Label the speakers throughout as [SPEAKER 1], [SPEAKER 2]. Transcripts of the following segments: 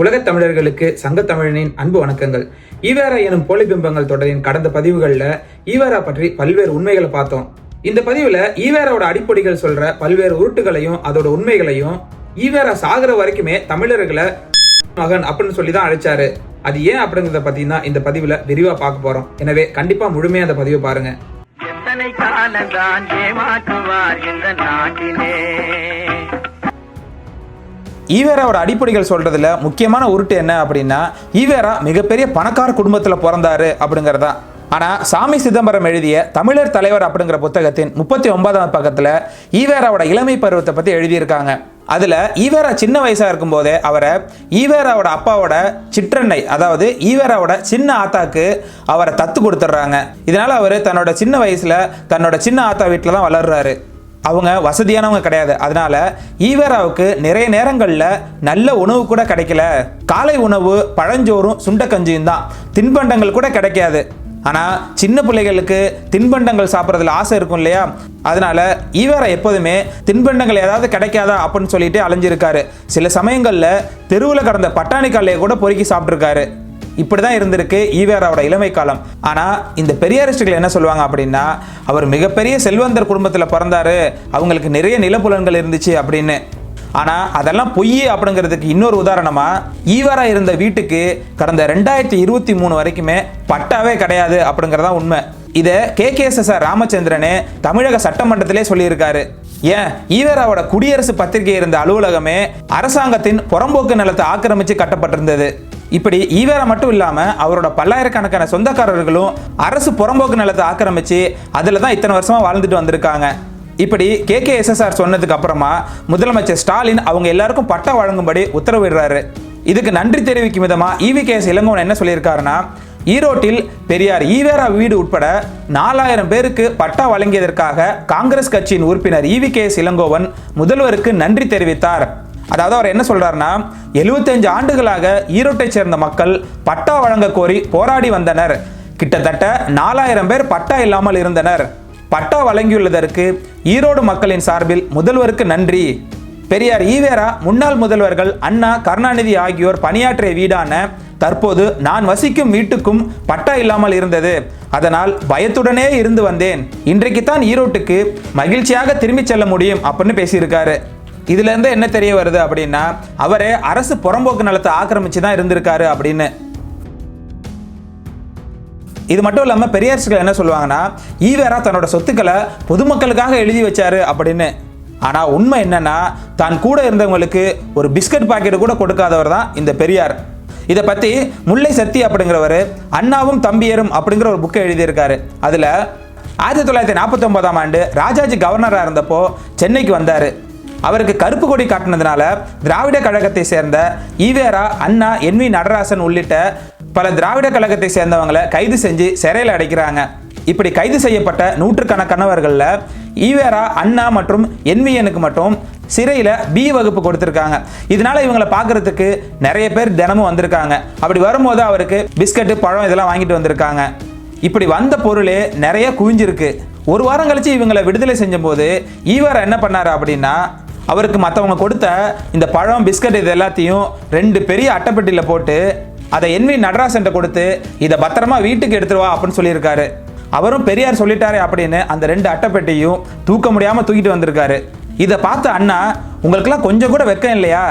[SPEAKER 1] உலகத் தமிழர்களுக்கு சங்க தமிழனின் அன்பு வணக்கங்கள். ஈவேரா எனும் போலிபிம்பங்கள் தொடரின் கடந்த பதிவுகள்ல ஈவேரா பற்றி பல்வேறு உண்மைகளை பார்த்தோம். இந்த பதிவுல ஈவேராவோட அடிப்படைகள் சொல்ற பல்வேறு உருட்டுகளையும் அதோட உண்மைகளையும் ஈவேரா சாகுற வரைக்குமே தமிழர்களை மகன் அப்படின்னு சொல்லி தான் அழைச்சாரு. அது ஏன் அப்படிங்கிறத பத்தி தான் இந்த பதிவுல விரிவா பார்க்க போறோம். எனவே கண்டிப்பா முழுமையா அந்த பதிவை பாருங்க.
[SPEAKER 2] எத்தனை காலந்தான் ஏமாற்றுவார் இந்த நாட்டிலே?
[SPEAKER 3] ஈவேராவோட அடிப்படைகள் சொல்றதுல முக்கியமான உருட்டு என்ன அப்படின்னா ஈவேரா மிகப்பெரிய பணக்கார குடும்பத்தில் பிறந்தாரு அப்படிங்கிறதா ஆனால் சாமி சிதம்பரம் எழுதிய தமிழர் தலைவர் அப்படிங்கிற புத்தகத்தின் முப்பத்தி ஒன்பதாம் பக்கத்தில் ஈவேராவோட இளமை பருவத்தை பற்றி எழுதியிருக்காங்க. அதில் ஈவேரா சின்ன வயசாக இருக்கும்போதே அவரை ஈவேராவோட அப்பாவோட சிற்றன்னை அதாவது ஈவேராவோட சின்ன ஆத்தாக்கு அவரை தத்து கொடுத்துட்றாங்க. இதனால அவர் தன்னோட சின்ன வயசில் தன்னோட சின்ன ஆத்தா வீட்டில் தான் வளர்றாரு. அவங்க வசதியானவங்க கிடையாது. அதனால ஈவேராவுக்கு நிறைய நேரங்களில் நல்ல உணவு கூட கிடைக்கல. காலை உணவு பழஞ்சோறும் சுண்டக்கஞ்சியும் தான். தின்பண்டங்கள் கூட கிடைக்காது. ஆனால் சின்ன பிள்ளைகளுக்கு தின்பண்டங்கள் சாப்பிட்றதுல ஆசை இருக்கும் இல்லையா? அதனால ஈவேரா எப்போதுமே தின்பண்டங்கள் ஏதாவது கிடைக்காதா அப்படின்னு சொல்லிட்டு அலைஞ்சிருக்காரு. சில சமயங்களில் தெருவில் கடந்த பட்டாணி காலையை கூட பொறுக்கி சாப்பிட்ருக்காரு இப்படி தான் இருந்திருக்கு ஈவேராவோட இளமை காலம். ஆனால் இந்த பெரியாரிஸ்டுகள் என்ன சொல்லுவாங்க அப்படின்னா அவர் மிகப்பெரிய செல்வந்தர் குடும்பத்தில் பிறந்தாரு அவங்களுக்கு நிறைய நிலப்புலன்கள் இருந்துச்சு அப்படின்னு. ஆனால் அதெல்லாம் பொய் அப்படிங்கிறதுக்கு இன்னொரு உதாரணமாக ஈவரா இருந்த வீட்டுக்கு கடந்த ரெண்டாயிரத்தி இருபத்தி மூணு வரைக்குமே பட்டாவே கிடையாது அப்படிங்கிறதா உண்மை. இதை K K S S R ராமச்சந்திரனே தமிழக சட்டமன்றத்திலே சொல்லியிருக்காரு. ஏன்? ஈவேராவோட குடியரசு பத்திரிகை இருந்த அலுவலகமே அரசாங்கத்தின் புறம்போக்கு நிலத்தை ஆக்கிரமிச்சு கட்டப்பட்டிருந்தது. இப்படி ஈவேரா மட்டும் இல்லாமல் அவரோட பல்லாயிரக்கணக்கான சொந்தக்காரர்களும் அரசு புறம்போக்கு நிலத்தை ஆக்கிரமிச்சு அதில் தான் இத்தனை வருஷமாக வாழ்ந்துட்டு வந்திருக்காங்க. இப்படி கே கே எஸ்எஸ்ஆர் சொன்னதுக்கு அப்புறமா முதலமைச்சர் ஸ்டாலின் அவங்க எல்லாருக்கும் பட்டா வழங்கும்படி உத்தரவிடுறாரு. இதுக்கு நன்றி தெரிவிக்கும் விதமாக இவி கே எஸ் இளங்கோவன் என்ன சொல்லியிருக்காருன்னா ஈரோட்டில் பெரியார் ஈவேரா வீடு உட்பட நாலாயிரம் பேருக்கு பட்டா வழங்கியதற்காக காங்கிரஸ் கட்சியின் உறுப்பினர் இவி கே எஸ் இளங்கோவன் முதல்வருக்கு நன்றி தெரிவித்தார். அதாவது அவர் என்ன சொல்றாருன்னா எழுபத்தஞ்சு ஆண்டுகளாக ஈரோட்டை சேர்ந்த மக்கள் பட்டா வழங்க கோரி போராடி வந்தனர். கிட்டத்தட்ட நாலாயிரம் பேர் பட்டா இல்லாமல் இருந்தனர். பட்டா வழங்கியுள்ளதற்கு ஈரோடு மக்களின் சார்பில் முதல்வருக்கு நன்றி. பெரியார் ஈவேரா முன்னாள் முதல்வர்கள் அண்ணா கருணாநிதி ஆகியோர் பணியாற்றிய வீடான தற்போது நான் வசிக்கும் வீட்டுக்கும் பட்டா இல்லாமல் இருந்தது. அதனால் பயத்துடனே இருந்து வந்தேன். இன்றைக்கு தான் ஈரோட்டுக்கு மகிழ்ச்சியாக திரும்பிச் செல்ல முடியும் அப்படின்னு பேசியிருக்காரு. இதுல இருந்து என்ன தெரிய வருது அப்படின்னா அவரே அரசு புறம்போக்கு நிலத்தை ஆக்கிரமிச்சு தான் இருந்திருக்காரு அப்படின்னு. இது மட்டும் இல்லாமல் பெரியார்ஸ்கள் என்ன சொல்லுவாங்கன்னா ஈவேரா தன்னோட சொத்துக்களை பொதுமக்களுக்காக எழுதி வச்சாரு அப்படின்னு. ஆனால் உண்மை என்னன்னா தான் கூட இருந்தவங்களுக்கு ஒரு பிஸ்கட் பாக்கெட் கூட கொடுக்காதவர் தான் இந்த பெரியார். இதை பற்றி முல்லை சத்தி அப்படிங்கிறவர் அண்ணாவும் தம்பியரும் அப்படிங்கிற ஒரு புக்கை எழுதியிருக்காரு. அதில் ஆயிரத்தி தொள்ளாயிரத்தி நாற்பத்தி ஆண்டு ராஜாஜி கவர்னராக இருந்தப்போ சென்னைக்கு வந்தார். அவருக்கு கருப்பு கொடி காட்டினதுனால திராவிட கழகத்தை சேர்ந்த ஈவேரா அண்ணா என் வி நடராசன் உள்ளிட்ட பல திராவிட கழகத்தை சேர்ந்தவங்களை கைது செஞ்சு சிறையில் அடைக்கிறாங்க. இப்படி கைது செய்யப்பட்ட நூற்றுக்கணக்கானவர்களில் ஈவேரா அண்ணா மற்றும் என்விஎனுக்கு மட்டும் சிறையில் பி வகுப்பு கொடுத்துருக்காங்க. இதனால இவங்களை பார்க்கறதுக்கு நிறைய பேர் தினமும் வந்திருக்காங்க. அப்படி வரும்போது அவருக்கு பிஸ்கட்டு பழம் இதெல்லாம் வாங்கிட்டு வந்திருக்காங்க. இப்படி வந்த பொருளே நிறைய குவிஞ்சிருக்கு. ஒரு வாரம் கழிச்சு இவங்களை விடுதலை செஞ்சபோது ஈவேரா என்ன பண்ணார் அப்படின்னா அவருக்கு மற்றவங்க கொடுத்த இந்த பழம் பிஸ்கட் இது எல்லாத்தையும் ரெண்டு பெரிய அட்டைப்பெட்டியில் போட்டு அதை என்வி நடராசன்ட்ட கொடுத்து இதை பத்திரமா வீட்டுக்கு எடுத்துருவா அப்படின்னு சொல்லியிருக்காரு. அவரும் பெரியார் சொல்லிட்டாரே அப்படின்னு அந்த ரெண்டு அட்டைப்பெட்டியும் தூக்க முடியாமல் தூக்கிட்டு வந்திருக்காரு. இதை பார்த்த அண்ணா உங்களுக்கெல்லாம் கொஞ்சம் கூட வெக்கம் இல்லையா?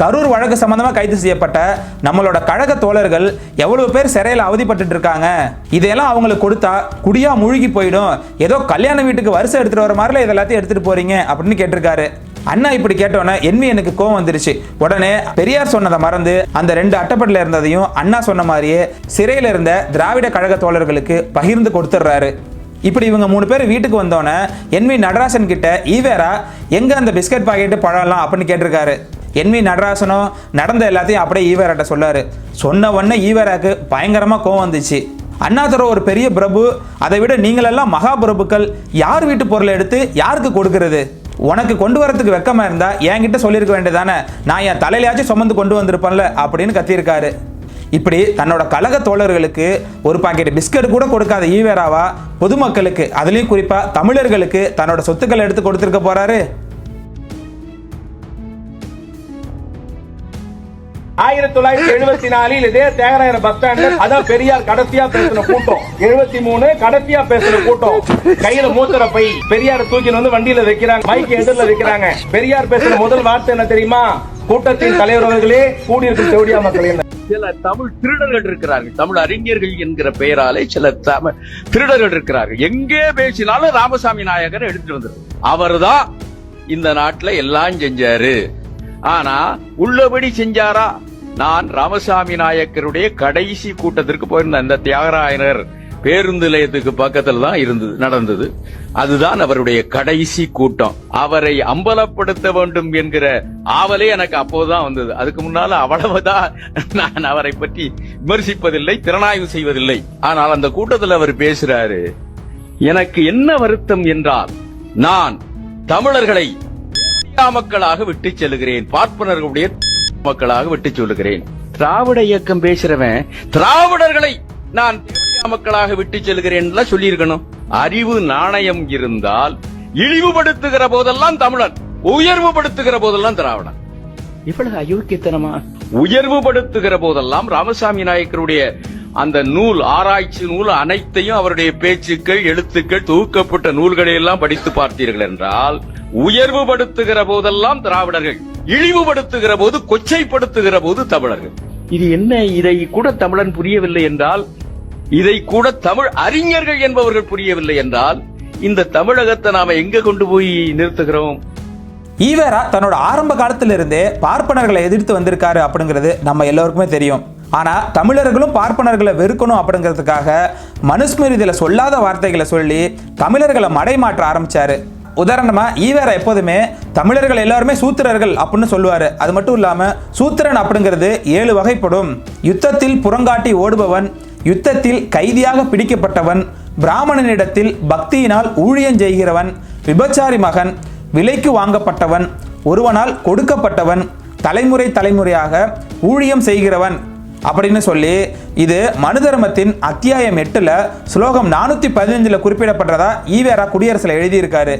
[SPEAKER 3] கரூர் வழக்கு சம்பந்தமா கைது செய்யப்பட்ட நம்மளோட கழக தோழர்கள் எவ்வளவு பேர் சிறையில் அவதிப்பட்டு இருக்காங்க? இதையெல்லாம் அவங்களுக்கு கொடுத்தா குடியா மூழ்கி போயிடும். ஏதோ கல்யாண வீட்டுக்கு வருஷம் எடுத்துட்டு வர மாதிரில இதெல்லாத்தையும் எடுத்துட்டு போறீங்க அப்படின்னு கேட்டிருக்காரு. அண்ணா இப்படி கேட்டோன்னே என்வி எனக்கு கோவம் வந்துருச்சு. உடனே பெரியார் சொன்னதை மறந்து அந்த ரெண்டு அட்டைப்பட்டில் இருந்ததையும் அண்ணா சொன்ன மாதிரியே சிறையில் இருந்த திராவிட கழக தோழர்களுக்கு பகிர்ந்து கொடுத்துட்றாரு இப்படி இவங்க மூணு பேர் வீட்டுக்கு வந்தோன்னே என்வி நடராசன் கிட்ட ஈவேரா எங்க அந்த பிஸ்கட் பாக்கெட்டு பழம்லாம்? அப்படின்னு கேட்டிருக்காரு. என்வி நடராசனும் நடந்த எல்லாத்தையும் அப்படியே ஈவேராட்ட சொல்லாரு. சொன்ன உடனே ஈவேராக்கு பயங்கரமா கோவம் வந்துச்சு. அண்ணாதுரை ஒரு பெரிய பிரபு அதை விட நீங்களெல்லாம் மகா பிரபுக்கள் யார் வீட்டு பொருளை எடுத்து யாருக்கு கொடுக்கறது? உனக்கு கொண்டு வரத்துக்கு வெக்கமா இருந்தா என்கிட்ட சொல்லியிருக்க வேண்டியதானே நான் என் தலையிலாச்சும் சுமந்து கொண்டு வந்திருப்பேன்ல அப்படின்னு கத்தியிருக்காரு. இப்படி தன்னோட கழக தோழர்களுக்கு ஒரு பாக்கெட் பிஸ்கட் கூட கொடுக்காத ஈவேராவா? பொதுமக்களுக்கு அதுலேயும் குறிப்பாக தமிழர்களுக்கு தன்னோட சொத்துக்களை எடுத்து கொடுத்துருக்க போறாரு.
[SPEAKER 4] ஆயிரத்தி தொள்ளாயிரத்தி எழுபத்தி நாலில் இதே தேகராயர் பஸ் ஸ்டாண்ட்ல அதான் பெரியார் கடைசியா பேசின கூட்டம். எழுபத்தி மூணு கடைசியா பேசின கூட்டம். கையில மூத்திர பை. பெரியார் தூக்கின்னு வந்து வண்டியில வைக்கிறாங்க. மைக் எதிரில் வைக்கிறாங்க. பெரியார் பேசுற முதல் வார்த்தை என்ன தெரியுமா? கூட்டத்தின் தலைவர்களே கூடியிருக்கும் செவடியா மக்கள்.
[SPEAKER 5] சில தமிழ் திருடர்கள் இருக்கிறார்கள். தமிழ் அறிஞர்கள் என்கிற பெயராலே சில தமிழ் திருடர்கள் இருக்கிறார்கள். எங்கே பேசினாலும் ராமசாமி நாயகர் எடுத்துட்டு வந்தது அவர்தான் இந்த நாட்டுல எல்லாம் செஞ்சாரு. ஆனா உள்ளபடி செஞ்சாரா? நான் ராமசாமி நாயக்கருடைய கடைசி கூட்டத்திற்கு போயிருந்தேன். இந்த தியாகராயனர் பேருந்து நிலையத்துக்கு பக்கத்தில் தான் இருந்தது நடந்தது. அதுதான் அவருடைய கடைசி கூட்டம். அவரை அம்பலப்படுத்த வேண்டும் என்கிற ஆவலே எனக்கு அப்போதுதான் வந்தது. அதுக்கு முன்னால அவ்வளவுதான் நான் அவரை பற்றி விமர்சிப்பதில்லை திறனாய்வு செய்வதில்லை. ஆனால் அந்த கூட்டத்தில் அவர் பேசுறாரு எனக்கு என்ன வருத்தம் என்றால் நான் தமிழர்களை மக்களாக விட்டு செல்கிறேன் பார்ப்பனர்களுடைய மக்களாக விட்டு சொல்லுகிறேன். திராவிட இயக்கம் பேசுறவன் திராவிடர்களை நான் மக்களாக விட்டு செல்கிறேன் சொல்லி இருக்கணும் அறிவு நாணயம் இருந்தால் இழிவுபடுத்துகிற போதெல்லாம் தமிழன் உயர்வுபடுத்துகிற போதெல்லாம் திராவிடன். இவ்வளவு அயோக்கியத்தனமா? உயர்வுபடுத்துகிற போதெல்லாம் ராமசாமி நாயக்கருடைய அந்த நூல் ஆராய்ச்சி நூல் அனைத்தையும் அவருடைய பேச்சுக்கள் எழுத்துக்கள் தொகுக்கப்பட்ட நூல்களை எல்லாம் படித்து பார்த்தீர்கள் என்றால் உயர்வுபடுத்துகிற போதெல்லாம் திராவிடர்கள் இழிவுபடுத்துகிற போது கொச்சைப்படுத்துகிற போது தமிழர்கள். இது என்ன? இதை கூட தமிழன் புரியவில்லை என்றால்? இதை கூட தமிழ் அறிஞர்கள் என்பவர்கள் புரியவில்லை என்றால் இந்த தமிழகத்தை நாம எங்க கொண்டு போய் நிறுத்துகிறோம்?
[SPEAKER 3] ஈவேரா தன்னோட ஆரம்ப காலத்திலிருந்தே பார்ப்பனர்களை எதிர்த்து வந்திருக்காரு அப்படிங்கிறது நம்ம எல்லோருக்குமே தெரியும். ஆனா தமிழர்களும் பார்ப்பனர்களை வெறுக்கணும் அப்படிங்கிறதுக்காக மனுஸ்மிருதியில சொல்லாத வார்த்தைகளை சொல்லி தமிழர்களை மடைமாற்ற ஆரம்பிச்சாரு. உதாரணமாக ஈவேரா எப்போதுமே தமிழர்கள் எல்லாருமே சூத்திரர்கள் அப்படின்னு சொல்லுவார். அது மட்டும் இல்லாமல் சூத்திரன் அப்படிங்கிறது ஏழு வகைப்படும். யுத்தத்தில் புறங்காட்டி ஓடுபவன் யுத்தத்தில் கைதியாக பிடிக்கப்பட்டவன் பிராமணனிடத்தில் பக்தியினால் ஊழியம் செய்கிறவன் விபச்சாரி மகன் விலைக்கு வாங்கப்பட்டவன் ஒருவனால் கொடுக்கப்பட்டவன் தலைமுறை தலைமுறையாக ஊழியம் செய்கிறவன் அப்படின்னு சொல்லி இது மனு தர்மத்தின் அத்தியாயம் எட்டுல ஸ்லோகம் நானூத்தி பதினஞ்சுல குறிப்பிடப்படுறதா ஈவேரா குடியரசுல எழுதியிருக்காரு.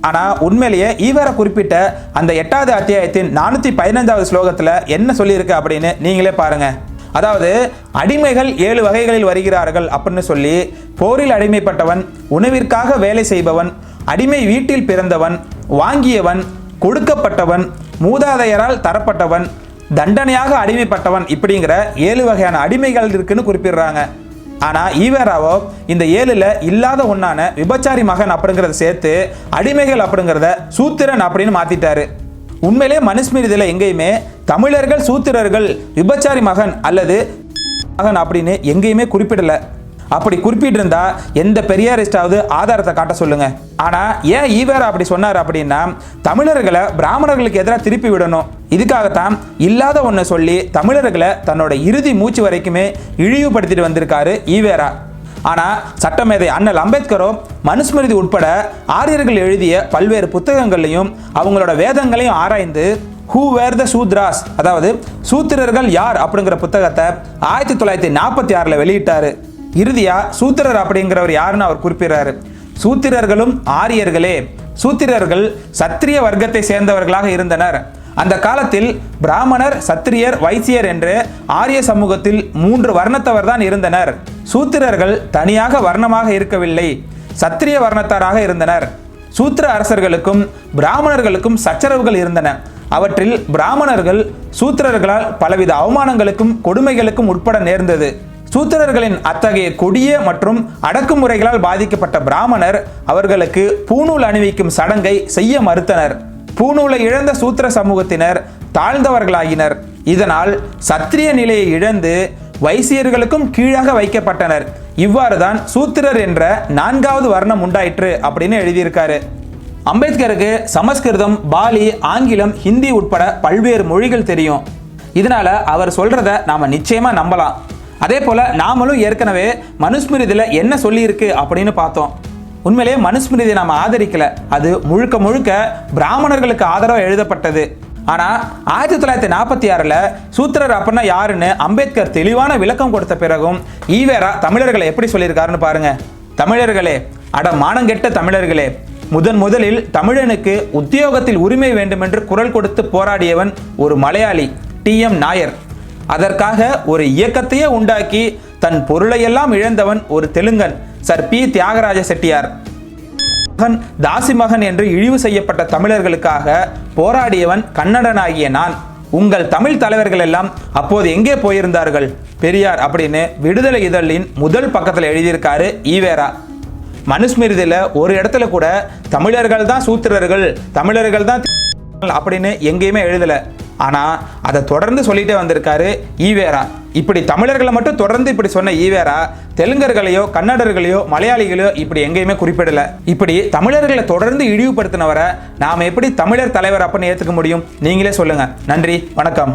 [SPEAKER 3] ஆனால் உண்மையிலேயே ஈவரை குறிப்பிட்ட அந்த எட்டாவது அத்தியாயத்தின் நானூற்றி பதினஞ்சாவது ஸ்லோகத்தில் என்ன சொல்லியிருக்கு அப்படின்னு நீங்களே பாருங்கள் அதாவது அடிமைகள் ஏழு வகைகளில் வருகிறார்கள் அப்படின்னு சொல்லி போரில் அடிமைப்பட்டவன் உணவிற்காக வேலை செய்பவன் அடிமை வீட்டில் பிறந்தவன் வாங்கியவன் கொடுக்கப்பட்டவன் மூதாதையரால் தரப்பட்டவன் தண்டனையாக அடிமைப்பட்டவன் இப்படிங்கிற ஏழு வகையான அடிமைகள் இருக்குன்னு குறிப்பிடுறாங்க. ஆனா ஈவேராவோ இந்த ஏழுல இல்லாத ஒன்னான விபச்சாரி மகன் அப்படிங்கறத சேர்த்து அடிமைகள் அப்படிங்கறத சூத்திரன் அப்படின்னு மாத்திட்டாரு. உண்மையிலே மனுஸ்மிருதியில எங்கேயுமே தமிழர்கள் சூத்திரர்கள் விபச்சாரி மகன் அல்லது மகன் அப்படின்னு எங்கேயுமே குறிப்பிடல. அப்படி குறிப்பிட்டிருந்தா எந்த பெரியாரிஸ்டாவது ஆதாரத்தை காட்ட சொல்லுங்க. ஆனா ஏன் ஈவேரா அப்படி சொன்னார் அப்படின்னா தமிழர்களை பிராமணர்களுக்கு எதிராக திருப்பி விடணும். இதுக்காகத்தான் இல்லாத ஒன்றை சொல்லி தமிழர்களை தன்னோட இறுதி மூச்சு வரைக்குமே இழிவுபடுத்திட்டு வந்திருக்காரு ஈவேரா ஆனால் சட்டமேதை அண்ணல் அம்பேத்கரோ மனுஸ்மிருதி உட்பட ஆரியர்கள் எழுதிய பல்வேறு புத்தகங்களையும் அவங்களோட வேதங்களையும் ஆராய்ந்து ஹூ வேர் த சூத்ராஸ்? அதாவது சூத்திரர்கள் யார் அப்படிங்கிற புத்தகத்தை ஆயிரத்தி தொள்ளாயிரத்தி நாற்பத்தி ஆறில் வெளியிட்டாரு. இறுதியாக சூத்திரர் அப்படிங்கிறவர் யாருன்னு அவர் குறிப்பிடுறாரு. சூத்திரர்களும் ஆரியர்களே. சூத்திரர்கள் சத்திரிய வர்க்கத்தை சேர்ந்தவர்களாக இருந்தனர். அந்த காலத்தில் பிராமணர் சத்திரியர் வைசியர் என்று ஆரிய சமூகத்தில் மூன்று வர்ணத்தவர் தான் இருந்தனர். சூத்திரர்கள் தனியாக வர்ணமாக இருக்கவில்லை. சத்திரிய வர்ணத்தாராக இருந்தனர். சூத்திர அரசர்களுக்கும் பிராமணர்களுக்கும் சச்சரவுகள் இருந்தன. அவற்றில் பிராமணர்கள் சூத்திரர்களால் பலவித அவமானங்களுக்கும் கொடுமைகளுக்கும் உட்பட நேர்ந்தது. சூத்திரர்களின் அத்தகைய கொடிய மற்றும் அடக்குமுறைகளால் பாதிக்கப்பட்ட பிராமணர் அவர்களுக்கு பூணூல் அணிவிக்கும் சடங்கை செய்ய மறுத்தனர். பூணூலை இழந்த சூத்திர சமூகத்தினர் தாழ்ந்தவர்களாகினர் இதனால் சத்திரிய நிலையை இழந்து வைசியர்களுக்கும் கீழாக வைக்கப்பட்டனர். இவ்வாறு தான் சூத்திரர் என்ற நான்காவது வர்ணம் உண்டாயிற்று அப்படின்னு எழுதியிருக்காரு. அம்பேத்கருக்கு சமஸ்கிருதம் பாலி ஆங்கிலம் ஹிந்தி உட்பட பல்வேறு மொழிகள் தெரியும். இதனால அவர் சொல்றத நாம நிச்சயமா நம்பலாம். அதே போல நாமளும் ஏற்கனவே மனுஸ்மிருதியில் என்ன சொல்லியிருக்கு அப்படின்னு பார்த்தோம். உண்மையிலேயே மனுஸ்மிருதியை நாம் ஆதரிக்கல. அது முழுக்க முழுக்க பிராமணர்களுக்கு ஆதரவாக எழுதப்பட்டது. ஆனால் ஆயிரத்தி தொள்ளாயிரத்தி நாற்பத்தி ஆறில் சூத்திரர் அப்படின்னா யாருன்னு அம்பேத்கர் தெளிவான விளக்கம் கொடுத்த பிறகும் ஈவேரா தமிழர்களை எப்படி சொல்லியிருக்காருன்னு பாருங்க. தமிழர்களே அட மானங்கெட்ட தமிழர்களே முதன் முதலில் தமிழனுக்கு உத்தியோகத்தில் உரிமை வேண்டுமென்று குரல் கொடுத்து போராடியவன் ஒரு மலையாளி டி. எம். நாயர். அதற்காக ஒரு இயக்கத்தையே உண்டாக்கி தன் பொருளையெல்லாம் இழந்தவன் ஒரு தெலுங்கன். Sir P Thyagaraja Chettiar. மகன் தாசி மகன் என்று இழிவு செய்யப்பட்ட தமிழர்களுக்காக போராடியவன் கன்னடனாகிய நான். உங்கள் தமிழ் தலைவர்கள் எல்லாம் அப்போது எங்கே போயிருந்தார்கள்? பெரியார் அப்படின்னு விடுதலை இதழின் முதல் பக்கத்தில் எழுதியிருக்காரு ஈவேரா. மனுஸ்மிருதியில ஒரு இடத்துல கூட தமிழர்கள் தான் சூத்திரர்கள் தமிழர்கள் தான் அப்படின்னு எங்கேயுமே எழுதலை. ஆனால் அதை தொடர்ந்து சொல்லிட்டே வந்திருக்காரு ஈவேரா. இப்படி தமிழர்களை மட்டும் தொடர்ந்து இப்படி சொன்ன ஈவேரா தெலுங்கர்களையோ கன்னடர்களையோ மலையாளிகளையோ இப்படி எங்கேயுமே குறிப்பிடல. இப்படி தமிழர்களை தொடர்ந்து இழிவுபடுத்தினவரை நாம் எப்படி தமிழர் தலைவர் அப்படின்னு ஏற்றுக்க முடியும்? நீங்களே சொல்லுங்க. நன்றி வணக்கம்.